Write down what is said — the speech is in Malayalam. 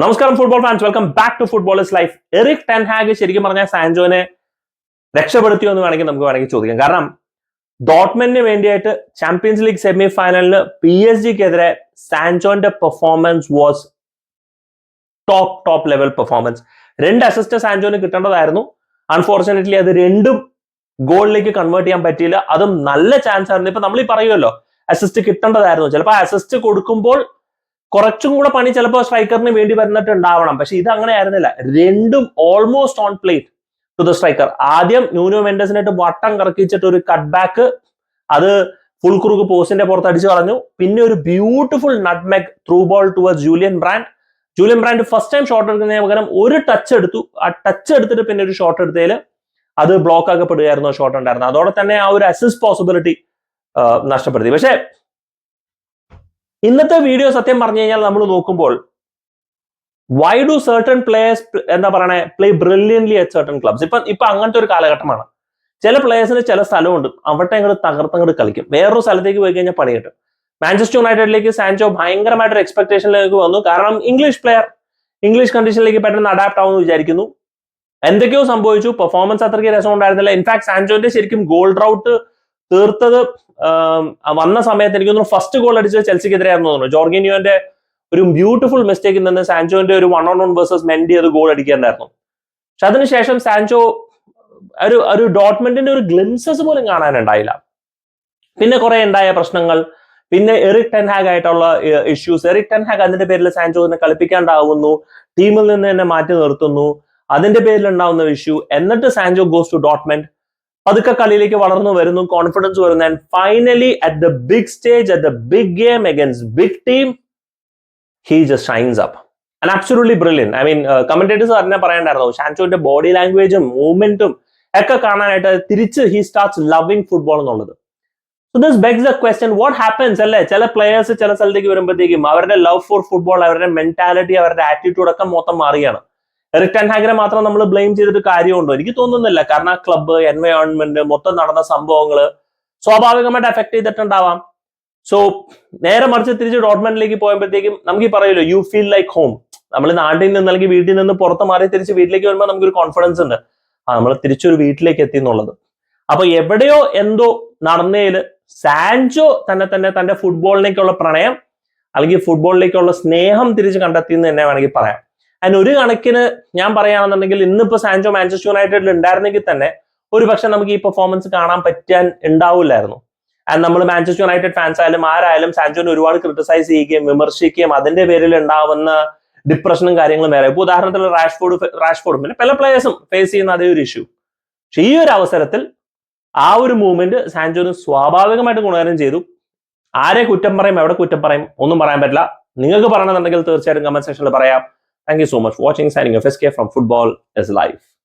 നമസ്കാരം football fans welcome back to football is life Eric Ten Hag ശരിക്കും പറഞ്ഞാൽ സാൻജോനെ രക്ഷപ്പെടുത്തിയോ എന്ന് വേണമെങ്കിൽ നമുക്ക് വേണമെങ്കിൽ ചോദിക്കാം. കാരണം ഡോട്ട്മെന്റിന് വേണ്ടിയിട്ട് ചാമ്പ്യൻസ് ലീഗ് സെമി ഫൈനലിന് പി എസ് ജിക്കെതിരെ സാൻജോന്റെ performance was top top level performance രണ്ട് അസിസ്റ്റ് സാൻജോന് കിട്ടേണ്ടതായിരുന്നു. അൺഫോർച്ചുനേറ്റ്ലി അത് രണ്ടും ഗോളിലേക്ക് കൺവേർട്ട് ചെയ്യാൻ പറ്റിയില്ല. അതും നല്ല ചാൻസ് ആയിരുന്നു. ഇപ്പൊ നമ്മൾ ഈ പറയുമല്ലോ അസിസ്റ്റ് കിട്ടേണ്ടതായിരുന്നു. ചിലപ്പോൾ അസിസ്റ്റ് കൊടുക്കുമ്പോൾ കുറച്ചും കൂടെ പണി ചിലപ്പോൾ സ്ട്രൈക്കറിന് വേണ്ടി വരുന്നിട്ടുണ്ടാവണം പക്ഷെ ഇത് അങ്ങനെ ആയിരുന്നില്ല. രണ്ടും almost on plate to the striker ആദ്യം ന്യൂനോ മെൻഡസിനായിട്ട് വട്ടം കറക്കിച്ചിട്ട് ഒരു കട്ട് ബാക്ക് അത് ഫുൾ കുറുക്ക് പോസ്റ്റിന്റെ പുറത്ത് അടിച്ചു കളഞ്ഞു. പിന്നെ ഒരു beautiful nutmeg through ball towards Julian Brandt Julian Brandt first time shot എടുക്കുന്നതിന് പകരം ഒരു ടച്ച് എടുത്തു. ആ ടച്ച് എടുത്തിട്ട് പിന്നെ ഒരു ഷോട്ട് എടുത്തതിൽ അത് ബ്ലോക്ക് ആക്കപ്പെടുകയായിരുന്നു ഷോട്ട് ഉണ്ടായിരുന്നത്. അതോടെ തന്നെ ആ ഒരു അസിസ്റ്റ് പോസിബിലിറ്റി നഷ്ടപ്പെടുത്തി. പക്ഷേ ഇന്നത്തെ വീഡിയോ സത്യം പറഞ്ഞു കഴിഞ്ഞാൽ നമ്മൾ നോക്കുമ്പോൾ വൈ ഡു സർട്ടൺ പ്ലേയേഴ്സ് എന്താ പറയണേ play brilliantly at certain clubs ഇപ്പൊ ഇപ്പൊ അങ്ങനത്തെ ഒരു കാലഘട്ടമാണ്. ചില പ്ലേയേഴ്സിന് ചില സ്ഥലമുണ്ട്. അവിടെ അങ്ങോട്ട് തകർത്തങ്ങോട്ട് കളിക്കും. വേറൊരു സ്ഥലത്തേക്ക് പോയി കഴിഞ്ഞാൽ പണി കിട്ടും മാഞ്ചസ്റ്റർ യുണൈറ്റഡിലേക്ക് സാൻചോ ഭയങ്കരമായിട്ടൊരു എക്സ്പെക്ടേഷനിലേക്ക് വന്നു. കാരണം ഇംഗ്ലീഷ് പ്ലെയർ ഇംഗ്ലീഷ് കണ്ടീഷനിലേക്ക് പെട്ടെന്ന് അഡാപ്റ്റ് ആവുമെന്ന് വിചാരിക്കുന്നു. എന്തൊക്കെയോ സംഭവിച്ചു. പെർഫോമൻസ് അത്രയ്ക്ക് രസം ഉണ്ടായിരുന്നില്ല ഇൻഫാക്ട് സാൻജോന്റെ ശരിക്കും ഗോൾ റൗട്ട് തീർത്തത് വന്ന സമയത്ത് എനിക്ക് തോന്നുന്നു ഫസ്റ്റ് ഗോൾ അടിച്ചത് ചെൽസിക്കെതിരെയായിരുന്നു തോന്നുന്നു. ജോർഗിനിയോന്റെ ഒരു ബ്യൂട്ടിഫുൾ മിസ്റ്റേക്കിൽ നിന്ന് സാൻജോന്റെ ഒരു one on one versus Mendy അത് ഗോൾ അടിക്കേണ്ടായിരുന്നു പക്ഷെ അതിനുശേഷം സാൻജോ ഒരു ഒരു ഡോട്ട്മെന്റിന്റെ ഒരു ഗ്ലിംസസ് പോലും കാണാനുണ്ടായില്ല. പിന്നെ കുറെ ഉണ്ടായ പ്രശ്നങ്ങൾ. പിന്നെ എറിക് ടെൻഹാഗ് ആയിട്ടുള്ള ഇഷ്യൂസ് എറിക് ടെൻഹാഗ് അതിന്റെ പേരിൽ സാൻജോസിനെ കളിപ്പിക്കാണ്ടാവുന്നു. ടീമിൽ നിന്ന് തന്നെ മാറ്റി നിർത്തുന്നു. അതിന്റെ പേരിൽ ഉണ്ടാവുന്ന ഇഷ്യൂ എന്നിട്ട് സാൻജോ ഗോസ് ടു ഡോട്ട്മെന്റ് പതുക്കെ കളിയിലേക്ക് വളർന്നു വരുന്നു കോൺഫിഡൻസ് വരുന്നു. And finally at the big stage at the big game against big team he just shines up and absolutely brilliant I mean commentators തന്നെ പറയണ്ടായിരുന്നു ഷാൻചോന്റെ ബോഡി ലാംഗ്വേജും മൂവ്മെന്റും ഒക്കെ കാണാനായിട്ട് തിരിച്ച് ഹി സ്റ്റാർട്ട്സ് ലവിങ് ഫുട്ബോൾ എന്നുള്ളത്. So this begs the question what happens അല്ലേ? ചില പ്ലേയേഴ്സ് ചില സ്ഥലത്തേക്ക് വരുമ്പോഴത്തേക്കും അവരുടെ ലവ് ഫോർ ഫുട്ബോൾ അവരുടെ മെന്റാലിറ്റി അവരുടെ ആറ്റിറ്റ്യൂഡ് ഒക്കെ മൊത്തം മാറിയാണ് എറിക് ഹാഗിനെ മാത്രം നമ്മൾ ബ്ലെയിം ചെയ്തിട്ട് കാര്യമുണ്ടോ? എനിക്ക് തോന്നുന്നില്ല. കാരണം ആ ക്ലബ്ബ് എൻവയോൺമെന്റ് മൊത്തം നടന്ന സംഭവങ്ങൾ സ്വാഭാവികമായിട്ട് എഫക്ട് ചെയ്തിട്ടുണ്ടാവാം. സോ നേരെ മറിച്ച് തിരിച്ച് ഡോട്ട്മെന്റിലേക്ക് പോയപ്പോഴത്തേക്കും നമുക്ക് ഈ പറയുമല്ലോ യു ഫീൽ ലൈക്ക് ഹോം നമ്മൾ നാട്ടിൽ നിന്ന് അല്ലെങ്കിൽ വീട്ടിൽ നിന്ന് പുറത്ത് മാറി തിരിച്ച് വീട്ടിലേക്ക് വരുമ്പോൾ നമുക്കൊരു കോൺഫിഡൻസ് ഉണ്ട്. ആ നമ്മൾ തിരിച്ചൊരു വീട്ടിലേക്ക് എത്തി എന്നുള്ളത്. അപ്പൊ എവിടെയോ എന്തോ നടന്നതിൽ സാൻജോ തന്നെ തന്നെ തന്റെ ഫുട്ബോളിലേക്കുള്ള പ്രണയം അല്ലെങ്കിൽ ഫുട്ബോളിലേക്കുള്ള സ്നേഹം തിരിച്ച് കണ്ടെത്തി എന്ന് തന്നെ വേണമെങ്കിൽ പറയാം. അതിന് ഒരു കണക്കിന് ഞാൻ പറയുകയാണെന്നുണ്ടെങ്കിൽ ഇന്നിപ്പോ സാൻജോ മാഞ്ചസ്റ്റർ യുണൈറ്റഡിൽ ഉണ്ടായിരുന്നെങ്കിൽ തന്നെ ഒരു പക്ഷെ നമുക്ക് ഈ പെർഫോമൻസ് കാണാൻ പറ്റാൻ ഉണ്ടാവില്ലായിരുന്നു. ആൻഡ് നമ്മൾ മാഞ്ചസ്റ്റർ യുണൈറ്റഡ് ഫാൻസ് ആയാലും ആരായാലും സാൻജോനെ ഒരുപാട് ക്രിട്ടിസൈസ് ചെയ്യുകയും വിമർശിക്കുകയും അതിന്റെ പേരിൽ ഉണ്ടാവുന്ന ഡിപ്രഷനും കാര്യങ്ങളും വേറെ. ഇപ്പൊ ഉദാഹരണത്തിൽ റാഷ്ഫോർഡ് റാഷ്ഫോർഡും പിന്നെ പല പ്ലേയേഴ്സും ഫേസ് ചെയ്യുന്ന അതേ ഒരു ഇഷ്യൂ പക്ഷെ ഈ ഒരു അവസരത്തിൽ ആ ഒരു മൂവ്മെന്റ് സാൻജോന് സ്വാഭാവികമായിട്ട് ഗുണകരം ചെയ്തു. ആരെ കുറ്റം പറയും എവിടെ കുറ്റം പറയും ഒന്നും പറയാൻ പറ്റില്ല. നിങ്ങൾക്ക് പറയണമെന്നുണ്ടെങ്കിൽ തീർച്ചയായിട്ടും കമന്റ് സെക്ഷനിൽ പറയാം. Thank you so much for watching. Signing off SK from Football is Life.